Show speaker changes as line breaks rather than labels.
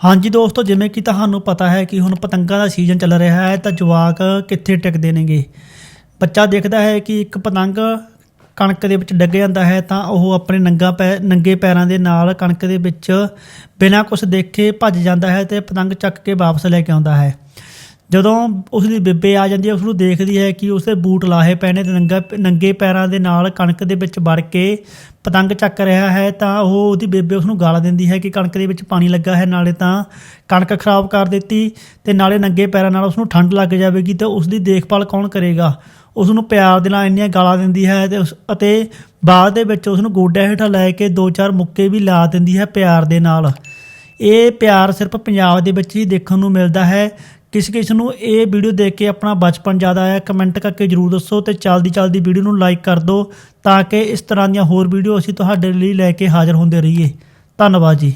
ਹਾਂਜੀ ਦੋਸਤੋ, ਜਿਵੇਂ ਕਿ ਤੁਹਾਨੂੰ ਪਤਾ ਹੈ ਕਿ ਹੁਣ ਪਤੰਗਾਂ ਦਾ ਸੀਜ਼ਨ ਚੱਲ ਰਿਹਾ ਹੈ, ਤਾਂ ਜਵਾਕ ਕਿੱਥੇ ਟਿਕਦੇ ਨੇਗੇ? ਬੱਚਾ ਦੇਖਦਾ ਹੈ ਕਿ ਇੱਕ ਪਤੰਗ ਕਣਕ ਦੇ ਵਿੱਚ ਡਿੱਗ ਜਾਂਦਾ ਹੈ, ਤਾਂ ਉਹ ਆਪਣੇ ਨੰਗਾ ਪੈ, ਨੰਗੇ ਪੈਰਾਂ ਦੇ ਨਾਲ ਕਣਕ ਦੇ ਵਿੱਚ ਬਿਨਾਂ ਕੁਝ ਦੇਖੇ ਭੱਜ ਜਾਂਦਾ ਹੈ ਤੇ ਪਤੰਗ ਚੱਕ ਕੇ ਵਾਪਸ ਲੈ ਕੇ ਆਉਂਦਾ ਹੈ। ਜਦੋਂ ਉਸ ਦੀ ਬੇਬੇ ਆ ਜਾਂਦੀ ਹੈ, ਉਸ ਨੂੰ ਦੇਖਦੀ ਹੈ ਕਿ ਉਸਦੇ ਬੂਟ ਲਾਹੇ ਪਏ ਨੇ ਤੇ ਨੰਗਾ, ਨੰਗੇ ਪੈਰਾਂ ਦੇ ਨਾਲ ਕਣਕ ਦੇ ਵਿੱਚ ਵੜ ਕੇ ਪਤੰਗ ਚੱਕ ਰਿਹਾ ਹੈ, ਤਾਂ ਉਹ ਉਹਦੀ ਬੇਬੇ ਉਸ ਨੂੰ ਗਾਲਾਂ ਦਿੰਦੀ ਹੈ ਕਿ ਕਣਕ ਦੇ ਵਿੱਚ ਪਾਣੀ ਲੱਗਾ ਹੈ, ਨਾਲੇ ਤਾਂ ਕਣਕ ਖਰਾਬ ਕਰ ਦਿੱਤੀ ਤੇ ਨਾਲੇ ਨੰਗੇ ਪੈਰਾਂ ਨਾਲ ਉਸ ਨੂੰ ਠੰਡ ਲੱਗ ਜਾਵੇਗੀ, ਤੇ ਉਸ ਦੀ ਦੇਖਭਾਲ ਕੌਣ ਕਰੇਗਾ? ਉਸ ਨੂੰ ਪਿਆਰ ਦੇ ਨਾਲ ਇੰਨੀਆਂ ਗਾਲਾਂ ਦਿੰਦੀ ਹੈ ਤੇ ਉਸ, ਅਤੇ ਬਾਅਦ ਦੇ ਵਿੱਚ ਉਸ ਨੂੰ ਗੋਡਿਆਂ ਹੇਠਾਂ ਲੈ ਕੇ ਦੋ ਚਾਰ ਮੁੱਕੇ ਵੀ ਲਾ ਦਿੰਦੀ ਹੈ ਪਿਆਰ ਦੇ ਨਾਲ। ਇਹ ਪਿਆਰ ਸਿਰਫ ਪੰਜਾਬ ਦੇ ਵਿੱਚ ਹੀ ਦੇਖਣ ਨੂੰ ਮਿਲਦਾ ਹੈ ਕਿਸੇ ਕਿਸ ਨੂੰ ਇਹ ਵੀਡੀਓ ਦੇਖ ਕੇ ਆਪਣਾ ਬਚਪਨ ਯਾਦ ਆਇਆ ਕਮੈਂਟ ਕਰਕੇ ਜਰੂਰ ਦੱਸੋ ਤੇ ਚਲਦੀ ਚਲਦੀ ਵੀਡੀਓ ਨੂੰ ਲਾਈਕ ਕਰ ਦਿਓ ਤਾਂ ਕਿ ਇਸ ਤਰ੍ਹਾਂ ਦੀਆਂ ਹੋਰ ਵੀਡੀਓ ਅਸੀਂ ਤੁਹਾਡੇ ਲਈ ਲੈ ਕੇ ਹਾਜ਼ਰ ਹੁੰਦੇ ਰਹੀਏ। ਧੰਨਵਾਦ ਜੀ।